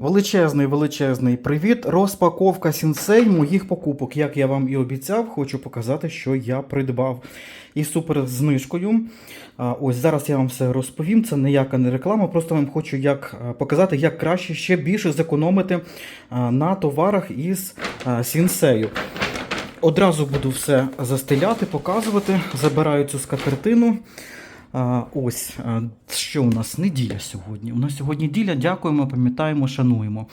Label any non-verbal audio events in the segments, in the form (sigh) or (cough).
Величезний величезний привіт. Розпаковка сінсей моїх покупок. Як я вам і обіцяв, хочу показати, що я придбав. І супер знижкою. Ось зараз я вам все розповім. Це ніяка не реклама, просто вам хочу як, показати, як краще ще більше зекономити на товарах із сінсею. Одразу буду все застеляти, показувати. Забираю цю скатертину. Ось що у нас неділя сьогодні. У нас сьогодні неділя. Дякуємо, пам'ятаємо, шануємо.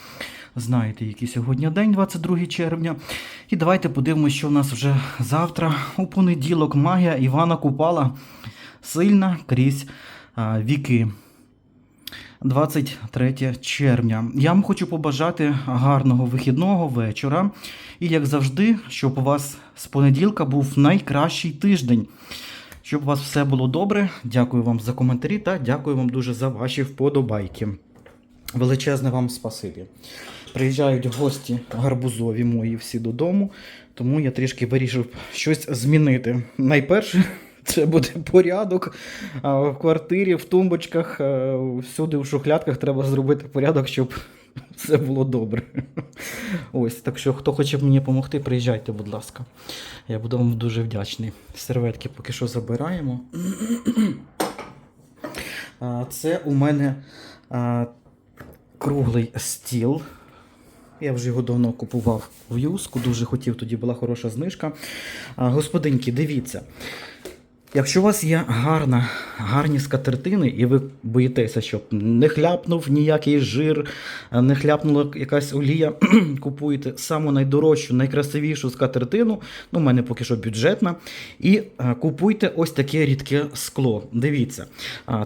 Знаєте, який сьогодні день, 22 червня. І давайте подивимося, що у нас вже завтра, у понеділок, магія Івана Купала сильна крізь віки. 23 червня. Я вам хочу побажати гарного вихідного вечора. І, як завжди, щоб у вас з понеділка був найкращий тиждень. Щоб у вас все було добре. Дякую вам за коментарі та дякую вам дуже за ваші вподобайки. Величезне вам спасибі. Приїжджають гості гарбузові мої всі додому, тому я трішки вирішив щось змінити. Найперше, (laughs) це буде порядок в квартирі, в тумбочках, всюди в шухлядках треба зробити порядок, щоб (laughs) все було добре. Ось, так що, хто хоче мені допомогти, приїжджайте, будь ласка. Я буду вам дуже вдячний. Серветки поки що забираємо. (clears throat) Це у мене круглий стіл. Я вже його давно купував в юску, дуже хотів, тоді була хороша знижка. Господинки, дивіться. Якщо у вас є гарна, гарні скатертини, і ви боїтеся, щоб не хляпнув ніякий жир, не хляпнула якась олія, (clears throat) купуєте саму найдорожчу, найкрасивішу скатертину, ну, у мене поки що бюджетна, і е, купуйте ось таке рідке скло. Дивіться,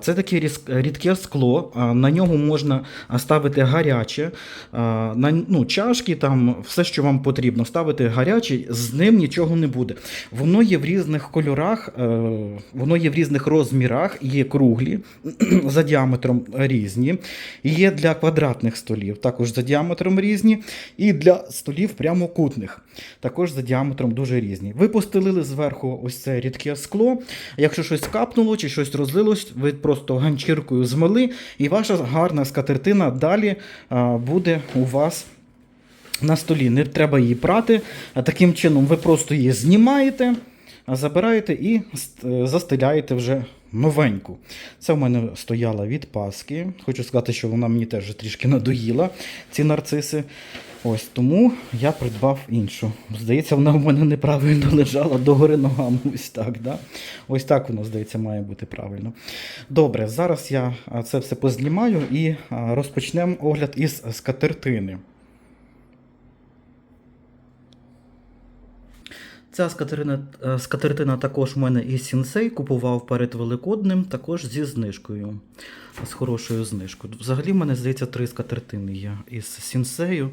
це таке рідке скло, а, на ньому можна ставити гаряче, на, ну, чашки, там, все, що вам потрібно, ставити гаряче, з ним нічого не буде. Воно є в різних кольорах, е, воно є в різних розмірах, є круглі, (clears throat) за діаметром різні, є для квадратних столів, також за діаметром різні, і для столів прямокутних, також за діаметром дуже різні. Ви постелили зверху ось це рідке скло. Якщо щось капнуло чи щось розлилось, ви просто ганчіркою змили, і ваша гарна скатертина далі буде у вас на столі. Не треба її прати. А таким чином ви просто її знімаєте, забираєте і застеляєте вже новеньку. Це в мене стояла від Паски. Хочу сказати, що вона мені теж трішки надоїла, ці нарциси. Ось тому я придбав іншу. Здається, вона в мене неправильно лежала догори ногами. (laughs) Ось так. Да? Ось так воно, здається, має бути правильно. Добре, зараз я це все познімаю і розпочнемо огляд із скатертини. Ця скатерина, е, скатертина також в мене із Сінсей купував перед Великодним, також зі знижкою. З хорошою знижкою. Взагалі, в мене, здається, три скатертини є із Сінсею.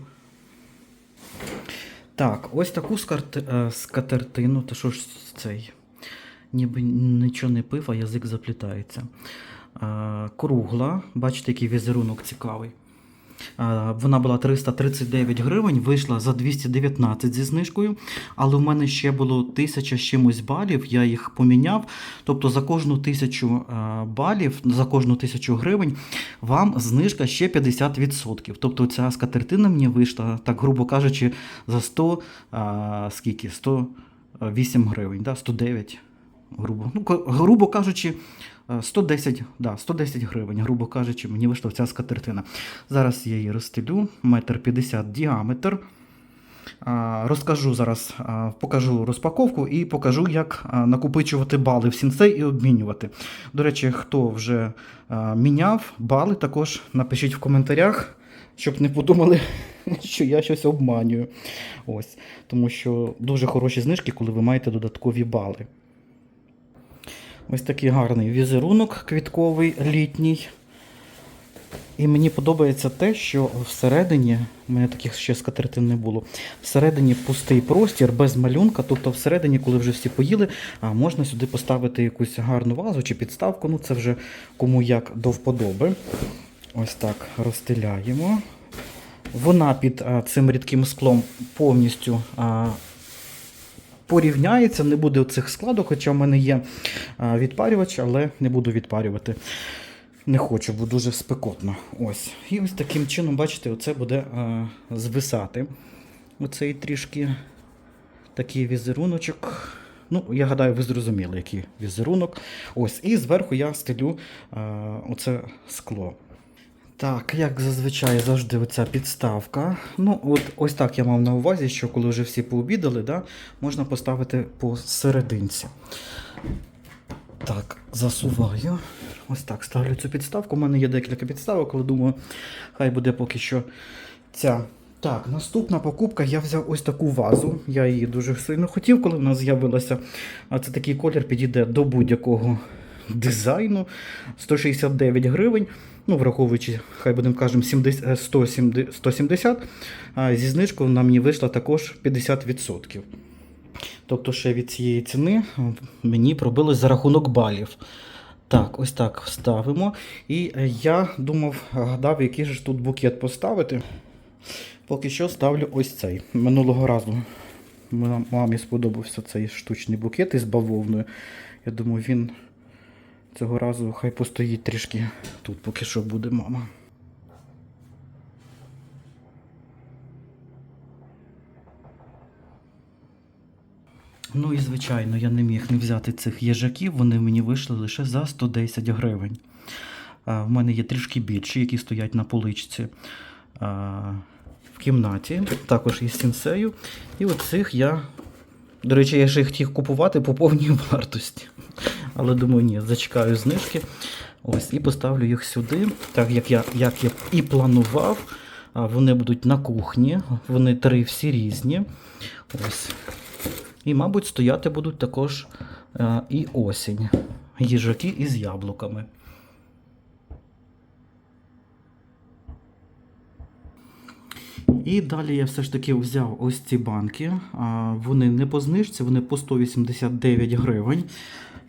Так, ось таку е, скатертину, та що ж цей? Ніби нічого не пив, а язик заплітається. Е, Кругла, бачите, який візерунок цікавий. Е, Вона була 339 гривень, вийшла за 219 зі знижкою, але в мене ще було 1000 з чимось балів, я їх поміняв. Тобто за кожну тисячу е, балів, за кожну тисячу гривень вам знижка ще 50%. Тобто ця скатертина мені вийшла, так грубо кажучи, за 100, а, скільки? 108 гривень, да? 109 грубо. Ну, грубо кажучи, е, 110, да, 110 гривень, грубо кажучи, мені вийшла ця скатертина. Зараз я її розстелю, метр 50 діаметр. Розкажу зараз, покажу розпаковку і покажу, як накопичувати бали в сінсей і обмінювати. До речі, хто вже міняв бали, також напишіть в коментарях, щоб не подумали, (laughs) що я щось обманюю. Ось. Тому що дуже хороші знижки, коли ви маєте додаткові бали. Ось такий гарний візерунок квітковий літній. І мені подобається те, що всередині, у мене таких ще скатертин не було, всередині пустий простір без малюнка, тобто всередині, коли вже всі поїли, можна сюди поставити якусь гарну вазу чи підставку, ну це вже кому як до вподоби. Ось так розстеляємо. Вона під цим рідким склом повністю порівняється, не буде цих складок, хоча в мене є а, відпарювач, але не буду відпарювати. Не хочу, бо дуже спекотно. Ось. І ось таким чином, бачите, оце буде е, звисати. Оцей трішки такий візеруночок. Ну, я гадаю, ви зрозуміли, який візерунок. Ось. І зверху я стелю е, оце скло. Так, як зазвичай завжди оця підставка. Ну, от ось так я мав на увазі, що коли вже всі пообідали, да, можна поставити посерединці. Так, засуваю. Ось так ставлю цю підставку. У мене є декілька підставок, але думаю, хай буде поки що ця. Так, наступна покупка. Я взяв ось таку вазу. Я її дуже сильно хотів, коли вона з'явилася. А це такий колір підійде до будь-якого дизайну. 169 гривень. Ну, враховуючи, хай будемо кажемо, 70, е, 170, 170. А зі знижкою вона мені вийшла також 50%. Тобто ще від цієї ціни мені пробилось за рахунок балів. Так, ось так ставимо. І е, я думав, гадав, який ж тут букет поставити. Поки що ставлю ось цей. Минулого разу мамі сподобався цей штучний букет із бавовною. Я думаю, він цього разу хай постоїть трішки тут, поки що буде мама. Ну і звичайно, я не міг не взяти цих їжаків, вони мені вийшли лише за 110 гривень. В мене є трішки більші, які стоять на поличці в кімнаті. Також із сінсею. І оцих я. До речі, я ще їх хотів купувати по повній вартості. Але думаю, ні, зачекаю знижки. Ось, і поставлю їх сюди, так як я, як я і планував. Вони будуть на кухні, вони три всі різні. Ось. І, мабуть, стояти будуть також і осінь. Їжаки із яблуками. І далі я все ж таки взяв ось ці банки. Вони не по знижці, вони по 189 гривень.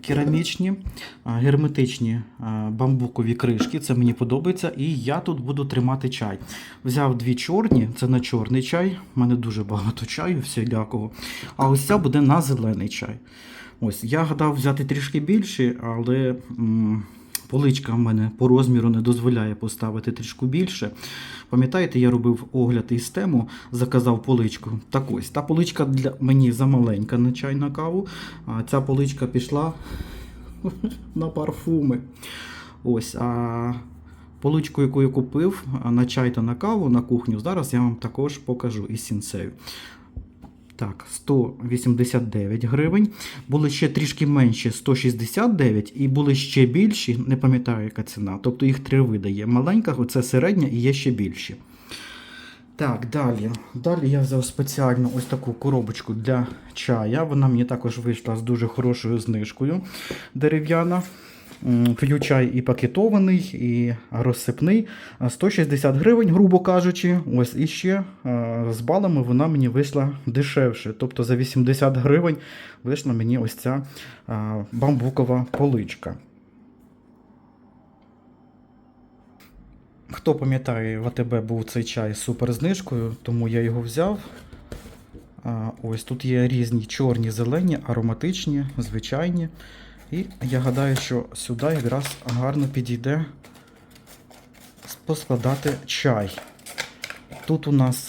Керамічні, герметичні бамбукові кришки. Це мені подобається. І я тут буду тримати чай. Взяв дві чорні, це на чорний чай. У мене дуже багато чаю, всілякого. А ось ця буде на зелений чай. Ось, я гадав взяти трішки більше, але м, поличка в мене по розміру не дозволяє поставити трішки більше. Пам'ятаєте, я робив огляд із тему, заказав поличку. Так ось, та поличка для мені замаленька на чай на каву, а ця поличка пішла (laughs) на парфуми. Ось, а поличку, яку я купив на чай та на каву на кухню, зараз я вам також покажу із сінцею. Так, 189 гривень. Були ще трішки менші 169 і були ще більші, не пам'ятаю, яка ціна. Тобто їх три види є. Маленька, оце середня і є ще більші. Так, далі. Далі я взяв спеціально ось таку коробочку для чая. Вона мені також вийшла з дуже хорошою знижкою дерев'яна. М, чай і пакетований, і розсипний. 160 гривень, грубо кажучи. Ось і ще з балами вона мені вийшла дешевше. Тобто за 80 гривень вийшла мені ось ця бамбукова поличка. Хто пам'ятає, в АТБ був цей чай з суперзнижкою, тому я його взяв. Ось тут є різні чорні, зелені, ароматичні, звичайні. І я гадаю, що сюди якраз гарно підійде поскладати чай. Тут у нас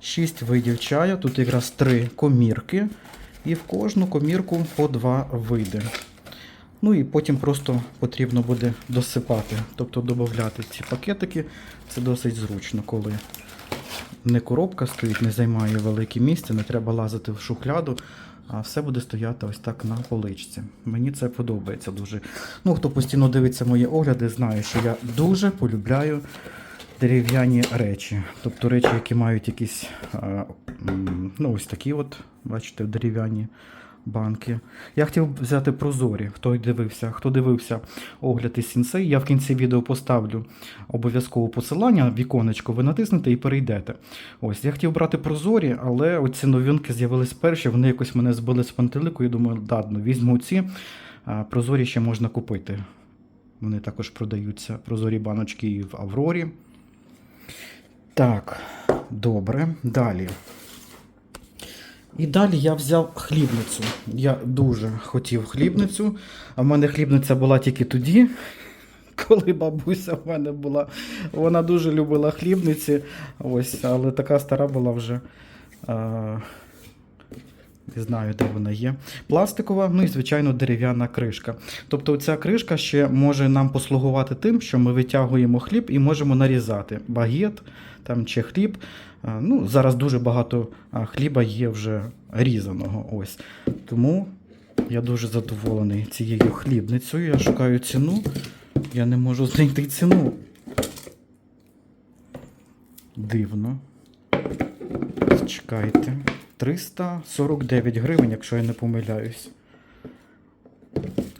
6 видів чаю, тут якраз 3 комірки, і в кожну комірку по 2 види. Ну і потім просто потрібно буде досипати, тобто додати ці пакетики. Це досить зручно, коли не коробка стоїть, не займає велике місце, не треба лазити в шухляду, а все буде стояти ось так на поличці. Мені це подобається дуже. Ну, хто постійно дивиться мої огляди, знає, що я дуже полюбляю дерев'яні речі. Тобто речі, які мають якісь, ну ось такі от, бачите, дерев'яні банки. Я хотів взяти прозорі, хто дивився, хто дивився огляд із сінсей. Я в кінці відео поставлю обов'язково посилання, віконечко, ви натиснете і перейдете. Ось, я хотів брати прозорі, але оці новинки з'явились перші, вони якось мене збили з пантелику, і думаю, ладно, візьму ці. Прозорі ще можна купити. Вони також продаються прозорі баночки і в Аврорі. Так, добре, далі. І далі я взяв хлібницю. Я дуже хотів хлібницю. А в мене хлібниця була тільки тоді, (laughs) коли бабуся в мене була. Вона дуже любила хлібниці. Ось, але така стара була вже. Не знаю, де вона є. Пластикова, ну і, звичайно, дерев'яна кришка. Тобто ця кришка ще може нам послугувати тим, що ми витягуємо хліб і можемо нарізати багет там, чи хліб. Ну, зараз дуже багато хліба є вже різаного. Ось. Тому я дуже задоволений цією хлібницею. Я шукаю ціну. Я не можу знайти ціну. Дивно. Чекайте. 349 гривень, якщо я не помиляюсь.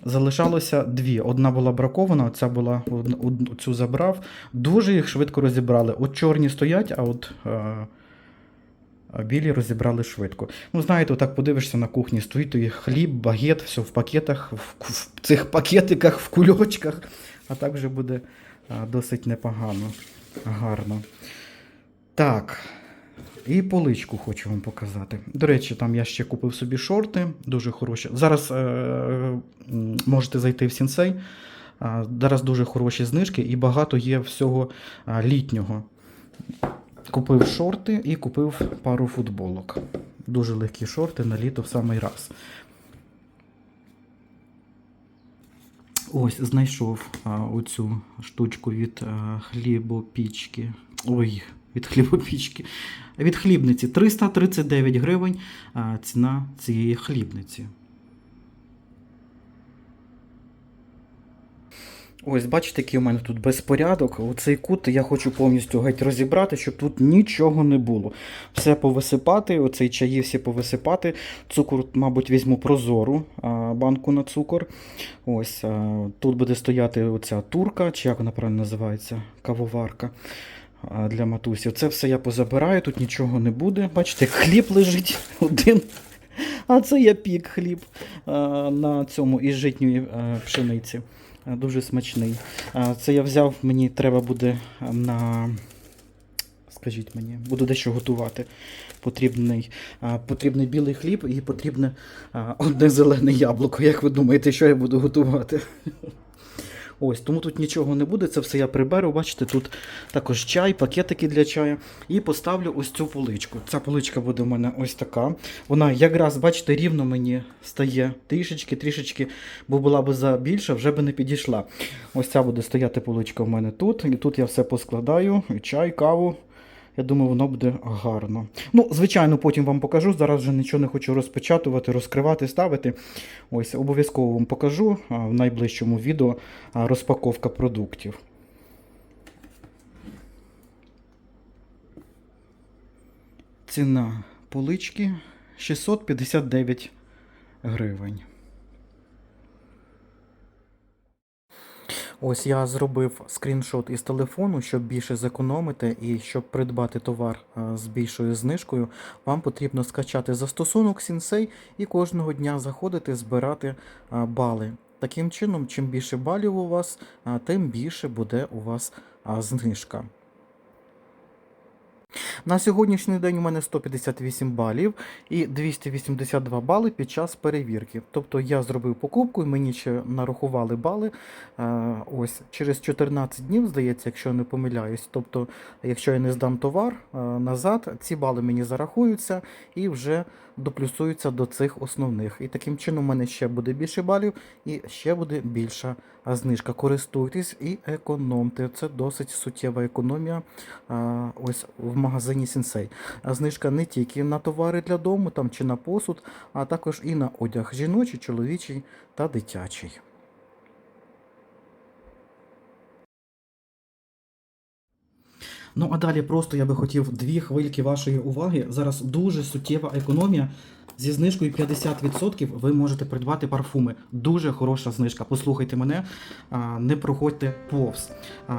Залишалося дві. Одна була бракована, ця була цю забрав. Дуже їх швидко розібрали. От чорні стоять, а от е, білі розібрали швидко. Ну, знаєте, так подивишся на кухні, стоїть і хліб, багет, все в пакетах, в, в цих пакетиках, в кульочках. А так вже буде а, досить непогано, гарно. Так. І поличку хочу вам показати. До речі, там я ще купив собі шорти, дуже хороші. Зараз е, можете зайти в сінсей. Зараз дуже хороші знижки і багато є всього літнього. Купив шорти і купив пару футболок. Дуже легкі шорти на літо в самий раз. Ось, знайшов а, оцю штучку від а, хлібопічки. Ой, від хлібопічки. Від хлібниці 339 гривень ціна цієї хлібниці. Ось, бачите, який у мене тут безпорядок. Оцей кут я хочу повністю геть розібрати, щоб тут нічого не було. Все повисипати, оцей чаї всі повисипати. Цукор, мабуть, візьму прозору банку на цукор. Ось тут буде стояти оця турка, чи як вона правильно називається, кавоварка для матусі. Це все я позабираю, тут нічого не буде. Бачите, хліб лежить (laughs) один. А це я пік хліб на цьому із житньої пшениці. Дуже смачний. Це я взяв, мені треба буде на. Скажіть мені, буду дещо готувати. Потрібний, потрібний білий хліб і потрібне одне зелене яблуко. Як ви думаєте, що я буду готувати? (laughs) Ось, тому тут нічого не буде, це все я приберу. Бачите, тут також чай, пакетики для чаю. І поставлю ось цю поличку. Ця поличка буде у мене ось така. Вона якраз, бачите, рівно мені стає трішечки, трішечки, бо була б забільша, вже би не підійшла. Ось ця буде стояти поличка у мене тут. І тут я все поскладаю, і чай, каву. Я думаю, воно буде гарно. Ну, звичайно, потім вам покажу. Зараз вже нічого не хочу розпечатувати, розкривати, ставити. Ось, обов'язково вам покажу в найближчому відео розпаковка продуктів. Ціна полички 659 гривень. Ось я зробив скріншот із телефону, щоб більше зекономити і щоб придбати товар з більшою знижкою, вам потрібно скачати застосунок Сінсей і кожного дня заходити, збирати бали. Таким чином, чим більше балів у вас, тим більше буде у вас знижка. На сьогоднішній день у мене 158 балів і 282 бали під час перевірки. Тобто я зробив покупку і мені ще нарахували бали. Е, Ось через 14 днів, здається, якщо я не помиляюсь. Тобто, якщо я не здам товар е, назад, ці бали мені зарахуються і вже доплюсуються до цих основних. І таким чином у мене ще буде більше балів і ще буде більша знижка. Користуйтесь і економте. Це досить суттєва економія ось в магазині Сінсей. Знижка не тільки на товари для дому там, чи на посуд, а також і на одяг жіночий, чоловічий та дитячий. Ну а далі просто я би хотів дві хвильки вашої уваги. Зараз дуже суттєва економія. Зі знижкою 50% ви можете придбати парфуми. Дуже хороша знижка. Послухайте мене, не проходьте повз.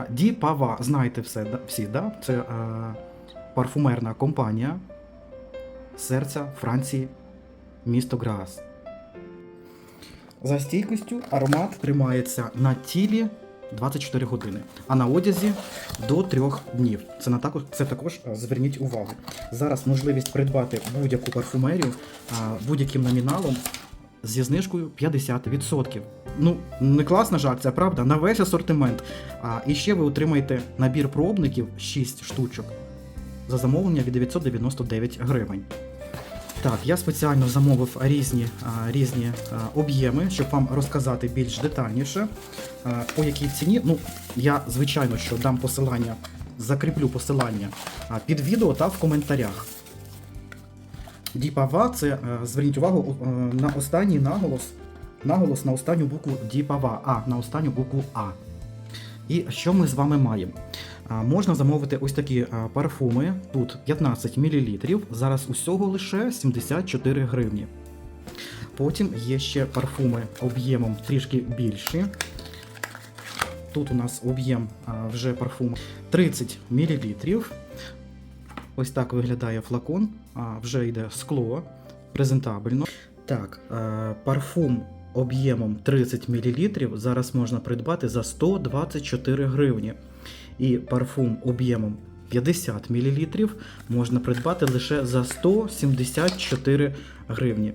Ді Пава, знаєте все, всі, да? Це парфумерна компанія серця Франції, місто Граас. За стійкістю аромат тримається на тілі 24 години, а на одязі до 3 днів. Це на також це також зверніть увагу. Зараз можливість придбати будь-яку парфумерію будь-яким номіналом зі знижкою 50%. Ну, не класна ж акція, правда? На весь асортимент. А, і ще ви отримаєте набір пробників 6 штучок за замовлення від 999 гривень. Так, я спеціально замовив різні, різні об'єми, щоб вам розказати більш детальніше, по якій ціні. Ну, я, звичайно, що дам посилання, закріплю посилання під відео та в коментарях. Діпава це, е, зверніть увагу, е, на останній наголос, наголос на останню букву Діпава, а на останню букву А. І що ми з вами маємо? Можна замовити ось такі парфуми. Тут 15 мл, зараз усього лише 74 гривні. Потім є ще парфуми об'ємом трішки більші. Тут у нас об'єм вже парфуму 30 мл. Ось так виглядає флакон, вже йде скло, презентабельно. Так, е, парфум об'ємом 30 мл зараз можна придбати за 124 гривні. І парфум об'ємом 50 мл можна придбати лише за 174 гривні.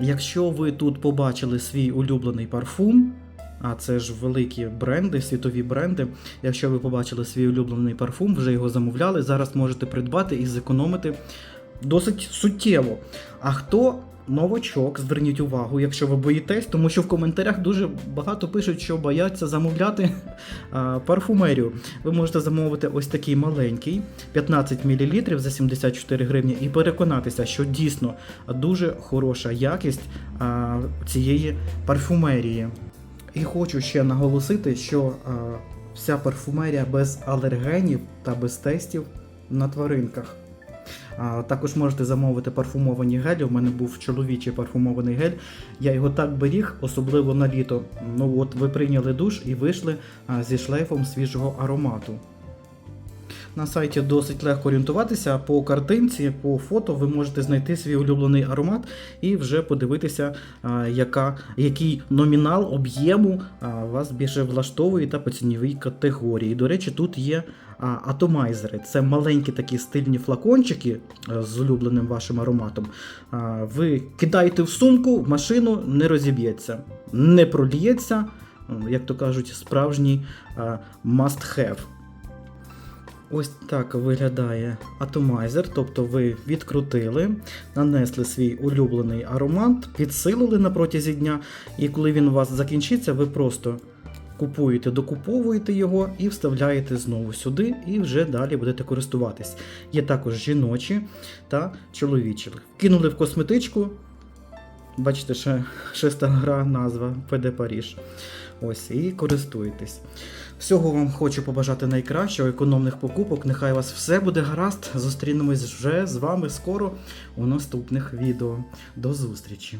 Якщо ви тут побачили свій улюблений парфум, а це ж великі бренди, світові бренди. Якщо ви побачили свій улюблений парфум, вже його замовляли, зараз можете придбати і зекономити досить суттєво. А хто новачок, зверніть увагу, якщо ви боїтесь, тому що в коментарях дуже багато пишуть, що бояться замовляти (laughs) парфумерію. Ви можете замовити ось такий маленький 15 мл за 74 гривні і переконатися, що дійсно дуже хороша якість цієї парфумерії. І хочу ще наголосити, що вся парфумерія без алергенів та без тестів на тваринках. Також можете замовити парфумовані гелі. У мене був чоловічий парфумований гель. Я його так беріг, особливо на літо. Ну от ви прийняли душ і вийшли зі шлейфом свіжого аромату. На сайті досить легко орієнтуватися по картинці, по фото ви можете знайти свій улюблений аромат і вже подивитися, а, яка, який номінал об'єму а, вас більше влаштовує та по ціновій категорії. До речі, тут є атомайзери. Це маленькі такі стильні флакончики е, з улюбленим вашим ароматом. Ви кидаєте в сумку, в машину не розіб'ється, не проліється, як то кажуть, справжній а, must have. Ось так виглядає атомайзер, тобто ви відкрутили, нанесли свій улюблений аромат, підсилили на протязі дня, і коли він у вас закінчиться, ви просто купуєте, докуповуєте його і вставляєте знову сюди, і вже далі будете користуватись. Є також жіночі та чоловічі. Кинули в косметичку. Бачите, ще шеста гра, назва ПД Паріж. Ось, і користуєтесь. Всього вам хочу побажати найкращого, економних покупок. Нехай вас все буде гаразд. Зустрінемось вже з вами скоро у наступних відео. До зустрічі!